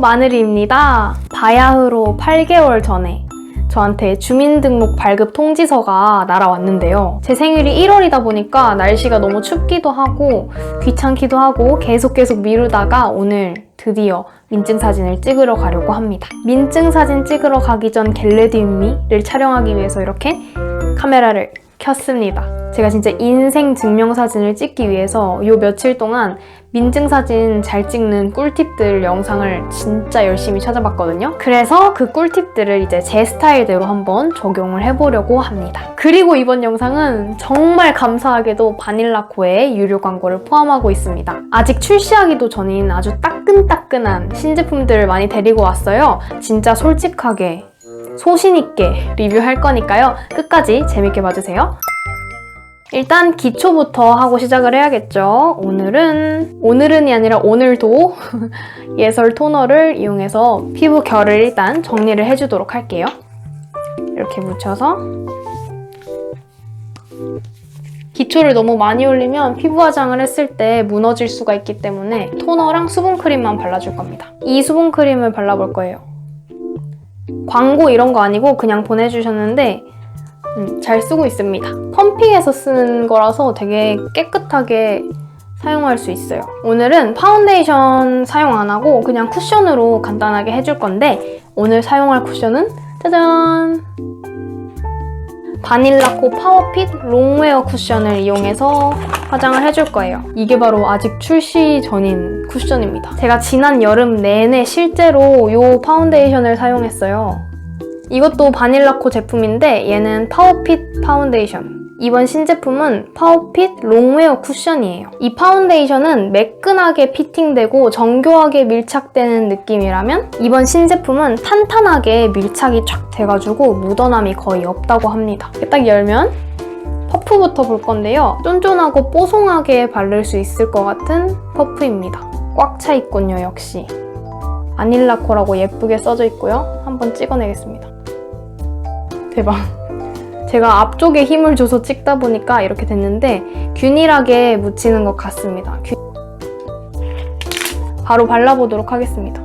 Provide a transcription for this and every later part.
마늘입니다. 바야흐로 8개월 전에 저한테 주민등록 발급 통지서가 날아왔는데요. 제 생일이 1월이다 보니까 날씨가 너무 춥기도 하고 귀찮기도 하고 계속 계속 미루다가 오늘 드디어 민증 사진을 찍으러 가려고 합니다. 민증 사진 찍으러 가기 전 겟레디미를 촬영하기 위해서 이렇게 카메라를 켰습니다. 제가 진짜 인생 증명사진을 찍기 위해서 요 며칠 동안 민증사진 잘 찍는 꿀팁들 영상을 진짜 열심히 찾아봤거든요. 그래서 그 꿀팁들을 이제 제 스타일대로 한번 적용을 해보려고 합니다. 그리고 이번 영상은 정말 감사하게도 바닐라코의 유료 광고를 포함하고 있습니다. 아직 출시하기도 전인 아주 따끈따끈한 신제품들을 많이 데리고 왔어요. 진짜 솔직하게 소신있게 리뷰할 거니까요. 끝까지 재밌게 봐주세요. 일단 기초부터 하고 시작을 해야겠죠. 오늘은, 오늘은이 아니라 오늘도 예설 토너를 이용해서 피부 결을 일단 정리를 해주도록 할게요. 이렇게 묻혀서 기초를 너무 많이 올리면 피부 화장을 했을 때 무너질 수가 있기 때문에 토너랑 수분크림만 발라줄 겁니다. 이 수분크림을 발라볼 거예요. 광고 이런 거 아니고 그냥 보내주셨는데 음, 잘 쓰고 있습니다. 펌핑해서 쓰는 거라서 되게 깨끗하게 사용할 수 있어요. 오늘은 파운데이션 사용 안 하고 그냥 쿠션으로 간단하게 해줄 건데 오늘 사용할 쿠션은 짜잔! 바닐라코 파워핏 롱웨어 쿠션을 이용해서 화장을 해줄 거예요. 이게 바로 아직 출시 전인 쿠션입니다. 제가 지난 여름 내내 실제로 이 파운데이션을 사용했어요. 이것도 바닐라코 제품인데 얘는 파워핏 파운데이션. 이번 신제품은 파워핏 롱웨어 쿠션이에요. 이 파운데이션은 매끈하게 피팅되고 정교하게 밀착되는 느낌이라면 이번 신제품은 탄탄하게 밀착이 쫙 돼가지고 묻어남이 거의 없다고 합니다. 딱 열면 퍼프부터 볼 건데요. 쫀쫀하고 뽀송하게 바를 수 있을 것 같은 퍼프입니다. 꽉 차 있군요, 역시. 바닐라코라고 예쁘게 써져 있고요. 한번 찍어내겠습니다. 대박. 제가 앞쪽에 힘을 줘서 찍다 보니까 이렇게 됐는데 균일하게 묻히는 것 같습니다. 균- 바로 발라보도록 하겠습니다.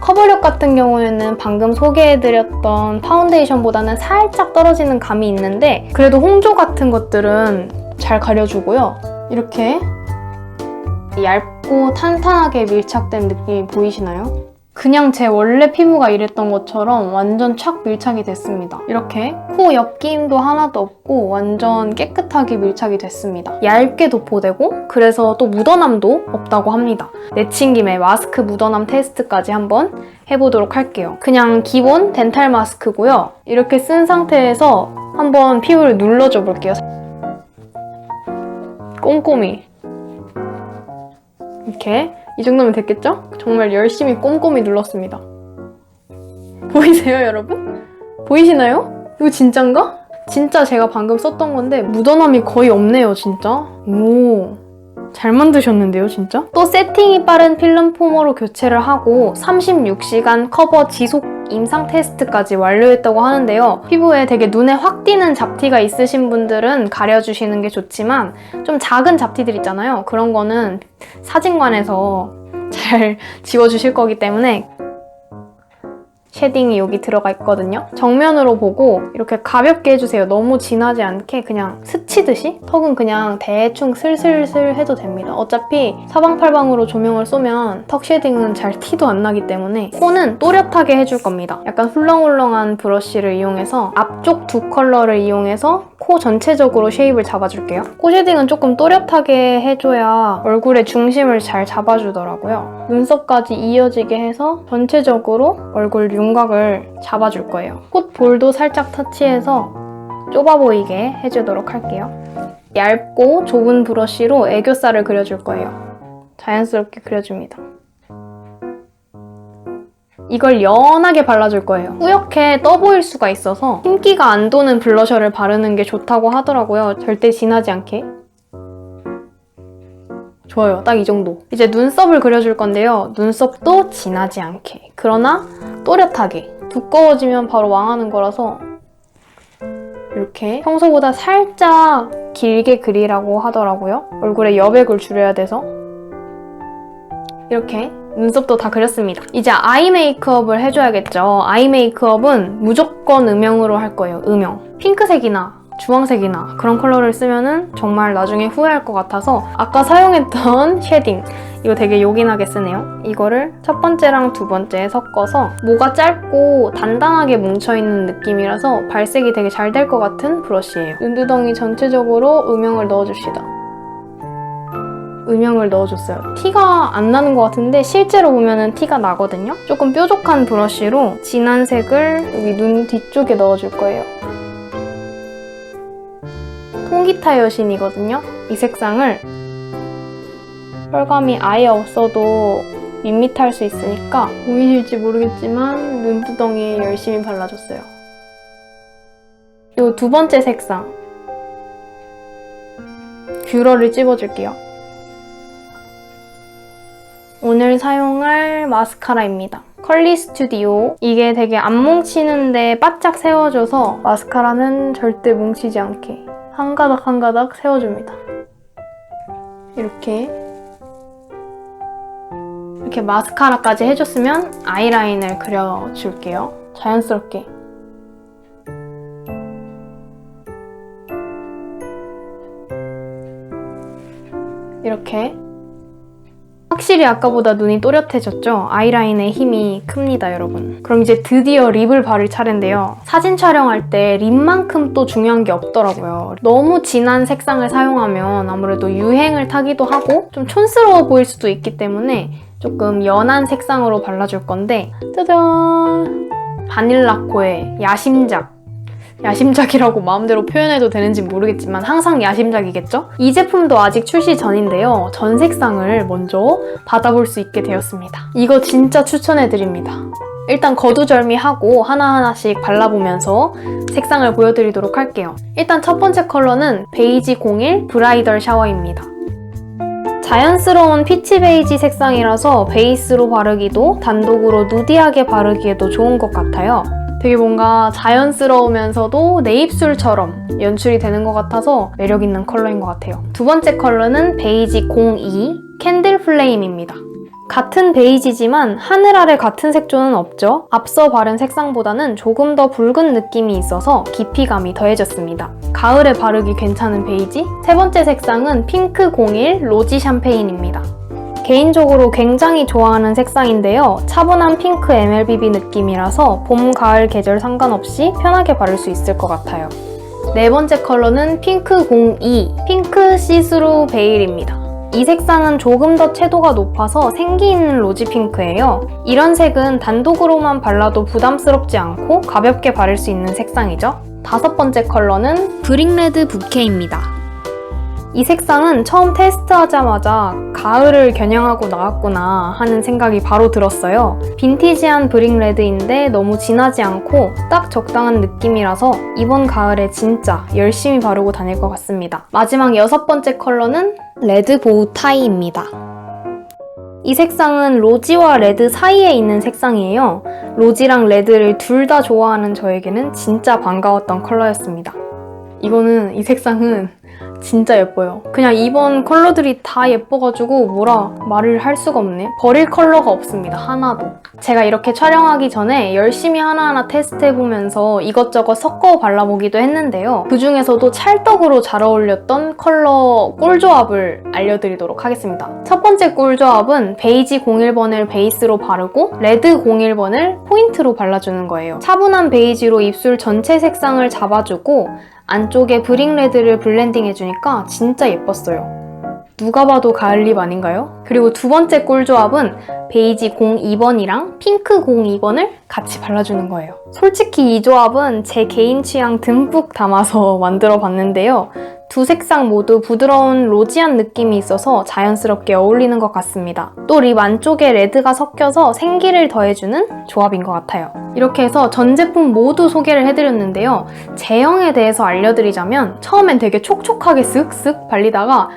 커버력 같은 경우에는 방금 소개해드렸던 파운데이션보다는 살짝 떨어지는 감이 있는데 그래도 홍조 같은 것들은 잘 가려주고요. 이렇게 얇고 탄탄하게 밀착된 느낌이 보이시나요? 그냥 제 원래 피부가 이랬던 것처럼 완전 착 밀착이 됐습니다. 이렇게 코 옆김도 하나도 없고 완전 깨끗하게 밀착이 됐습니다. 얇게 도포되고 그래서 또 묻어남도 없다고 합니다. 내친 김에 마스크 묻어남 테스트까지 한번 해보도록 할게요. 그냥 기본 덴탈 마스크고요. 이렇게 쓴 상태에서 한번 피부를 눌러줘 볼게요. 꼼꼼히 이렇게 이 정도면 됐겠죠? 정말 열심히 꼼꼼히 눌렀습니다. 보이세요, 여러분? 보이시나요? 이거 진짠가? 진짜 제가 방금 썼던 건데 묻어남이 거의 없네요, 진짜. 오, 잘 만드셨는데요, 진짜? 또 세팅이 빠른 필름 포머로 교체를 하고 36시간 커버 지속 임상 테스트까지 완료했다고 하는데요. 피부에 되게 눈에 확 띄는 잡티가 있으신 분들은 가려주시는 게 좋지만 좀 작은 잡티들 있잖아요. 그런 거는 사진관에서 잘 지워주실 거기 때문에 쉐딩이 여기 들어가 있거든요. 정면으로 보고 이렇게 가볍게 해주세요. 너무 진하지 않게 그냥 스치듯이 턱은 그냥 대충 슬슬슬 해도 됩니다. 어차피 사방팔방으로 조명을 쏘면 턱 쉐딩은 잘 티도 안 나기 때문에 코는 또렷하게 해줄 겁니다. 약간 훌렁훌렁한 브러쉬를 이용해서 앞쪽 두 컬러를 이용해서 코 전체적으로 쉐입을 잡아줄게요. 코 쉐딩은 조금 또렷하게 해줘야 얼굴의 중심을 잘 잡아주더라고요. 눈썹까지 이어지게 해서 전체적으로 얼굴 윤곽을 잡아줄 거예요. 콧 볼도 살짝 터치해서 좁아 보이게 해주도록 할게요. 얇고 좁은 브러쉬로 애교살을 그려줄 거예요. 자연스럽게 그려줍니다. 이걸 연하게 발라줄 거예요. 뿌옇게 떠 보일 수가 있어서 흰기가 안 도는 블러셔를 바르는 게 좋다고 하더라고요. 절대 진하지 않게. 좋아요. 딱 이 정도. 이제 눈썹을 그려줄 건데요. 눈썹도 진하지 않게. 그러나 또렷하게. 두꺼워지면 바로 망하는 거라서 이렇게 평소보다 살짝 길게 그리라고 하더라고요. 얼굴에 여백을 줄여야 돼서 이렇게 눈썹도 다 그렸습니다. 이제 아이 메이크업을 해줘야겠죠. 아이 메이크업은 무조건 음영으로 할 거예요. 음영. 핑크색이나 주황색이나 그런 컬러를 쓰면은 정말 나중에 후회할 것 같아서 아까 사용했던 쉐딩 이거 되게 요긴하게 쓰네요. 이거를 첫 번째랑 두 번째 섞어서 모가 짧고 단단하게 뭉쳐있는 느낌이라서 발색이 되게 잘 될 것 같은 브러쉬예요. 눈두덩이 전체적으로 음영을 넣어줍시다. 음영을 넣어줬어요. 티가 안 나는 것 같은데 실제로 보면은 티가 나거든요. 조금 뾰족한 브러쉬로 진한 색을 여기 눈 뒤쪽에 넣어줄 거예요. 통기타 여신이거든요. 이 색상을 혈감이 아예 없어도 밋밋할 수 있으니까 보이실지 모르겠지만 눈두덩이에 열심히 발라줬어요. 이 두 번째 색상 뷰러를 찝어줄게요. 오늘 사용할 마스카라입니다. 컬리 스튜디오. 이게 되게 안 뭉치는데 바짝 세워줘서 마스카라는 절대 뭉치지 않게 한 가닥 한 가닥 세워줍니다. 이렇게 이렇게 마스카라까지 해줬으면 아이라인을 그려줄게요. 자연스럽게. 이렇게 확실히 아까보다 눈이 또렷해졌죠? 아이라인의 힘이 큽니다, 여러분. 그럼 이제 드디어 립을 바를 차례인데요. 사진 촬영할 때 립만큼 또 중요한 게 없더라고요. 너무 진한 색상을 사용하면 아무래도 유행을 타기도 하고 좀 촌스러워 보일 수도 있기 때문에 조금 연한 색상으로 발라줄 건데 짜잔! 바닐라코의 야심작. 야심작이라고 마음대로 표현해도 되는지 모르겠지만 항상 야심작이겠죠? 이 제품도 아직 출시 전인데요. 전 색상을 먼저 받아볼 수 있게 되었습니다. 이거 진짜 추천해드립니다. 일단 거두절미하고 하나하나씩 발라보면서 색상을 보여드리도록 할게요. 일단 첫 번째 컬러는 베이지 01 브라이덜 샤워입니다. 자연스러운 피치 베이지 색상이라서 베이스로 바르기도 단독으로 누디하게 바르기에도 좋은 것 같아요. 되게 뭔가 자연스러우면서도 내 입술처럼 연출이 되는 것 같아서 매력 있는 컬러인 것 같아요. 두 번째 컬러는 베이지 02 캔들 플레임입니다. 같은 베이지지만 하늘 아래 같은 색조는 없죠? 앞서 바른 색상보다는 조금 더 붉은 느낌이 있어서 깊이감이 더해졌습니다. 가을에 바르기 괜찮은 베이지? 세 번째 색상은 핑크 01 로지 샴페인입니다. 개인적으로 굉장히 좋아하는 색상인데요. 차분한 핑크 MLBB 느낌이라서 봄, 가을 계절 상관없이 편하게 바를 수 있을 것 같아요. 네 번째 컬러는 핑크 02 핑크 시스루 베일입니다. 이 색상은 조금 더 채도가 높아서 생기 있는 로지 핑크예요. 이런 색은 단독으로만 발라도 부담스럽지 않고 가볍게 바를 수 있는 색상이죠. 다섯 번째 컬러는 브릭레드 부케입니다. 이 색상은 처음 테스트하자마자 가을을 겨냥하고 나왔구나 하는 생각이 바로 들었어요. 빈티지한 브릭 레드인데 너무 진하지 않고 딱 적당한 느낌이라서 이번 가을에 진짜 열심히 바르고 다닐 것 같습니다. 마지막 여섯 번째 컬러는 레드 보우 타이입니다. 이 색상은 로지와 레드 사이에 있는 색상이에요. 로지랑 레드를 둘 다 좋아하는 저에게는 진짜 반가웠던 컬러였습니다. 이거는 이 색상은 진짜 예뻐요. 그냥 이번 컬러들이 다 예뻐가지고 뭐라 말을 할 수가 없네. 버릴 컬러가 없습니다. 하나도. 제가 이렇게 촬영하기 전에 열심히 하나하나 테스트해보면서 이것저것 섞어 발라보기도 했는데요. 그 중에서도 찰떡으로 잘 어울렸던 컬러 꿀조합을 알려드리도록 하겠습니다. 첫 번째 꿀조합은 베이지 01번을 베이스로 바르고 레드 01번을 포인트로 발라주는 거예요. 차분한 베이지로 입술 전체 색상을 잡아주고 안쪽에 브릭레드를 블렌딩 해주니까 진짜 예뻤어요. 누가 봐도 가을립 아닌가요? 그리고 두 번째 꿀조합은 베이지 02번이랑 핑크 02번을 같이 발라주는 거예요. 솔직히 이 조합은 제 개인 취향 듬뿍 담아서 만들어 봤는데요. 두 색상 모두 부드러운 로지한 느낌이 있어서 자연스럽게 어울리는 것 같습니다. 또 립 안쪽에 레드가 섞여서 생기를 더해주는 조합인 것 같아요. 이렇게 해서 전 제품 모두 소개를 해드렸는데요. 제형에 대해서 알려드리자면 처음엔 되게 촉촉하게 쓱쓱 발리다가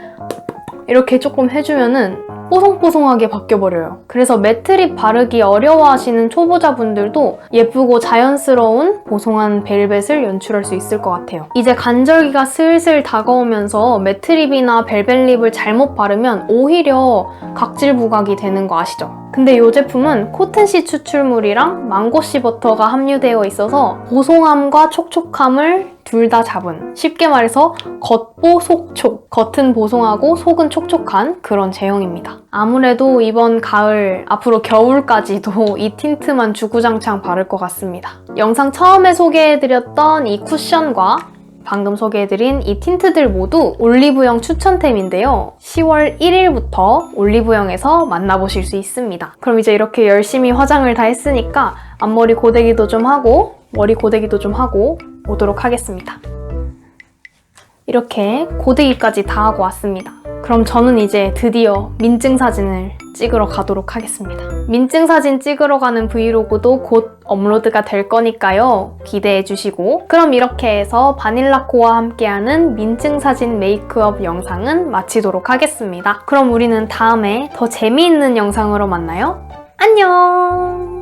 이렇게 조금 해주면은 뽀송뽀송하게 바뀌어버려요. 그래서 매트립 바르기 어려워하시는 초보자분들도 예쁘고 자연스러운 보송한 벨벳을 연출할 수 있을 것 같아요. 이제 간절기가 슬슬 다가오면서 매트립이나 벨벳립을 잘못 바르면 오히려 각질 부각이 되는 거 아시죠? 근데 이 제품은 코튼씨 추출물이랑 망고씨 버터가 함유되어 있어서 보송함과 촉촉함을 둘 다 잡은 쉽게 말해서 겉보 속촉 겉은 보송하고 속은 촉촉한 그런 제형입니다 아무래도 이번 가을 앞으로 겨울까지도 이 틴트만 주구장창 바를 것 같습니다 영상 처음에 소개해드렸던 이 쿠션과 방금 소개해드린 이 틴트들 모두 올리브영 추천템인데요. 10월 1일부터 올리브영에서 만나보실 수 있습니다. 그럼 이제 이렇게 열심히 화장을 다 했으니까 앞머리 고데기도 좀 하고 머리 고데기도 좀 하고 오도록 하겠습니다. 이렇게 고데기까지 다 하고 왔습니다. 그럼 저는 이제 드디어 민증 사진을 찍으러 가도록 하겠습니다. 민증 사진 찍으러 가는 브이로그도 곧 업로드가 될 거니까요. 기대해 주시고. 그럼 이렇게 해서 바닐라코와 함께하는 민증 사진 메이크업 영상은 마치도록 하겠습니다. 그럼 우리는 다음에 더 재미있는 영상으로 만나요. 안녕!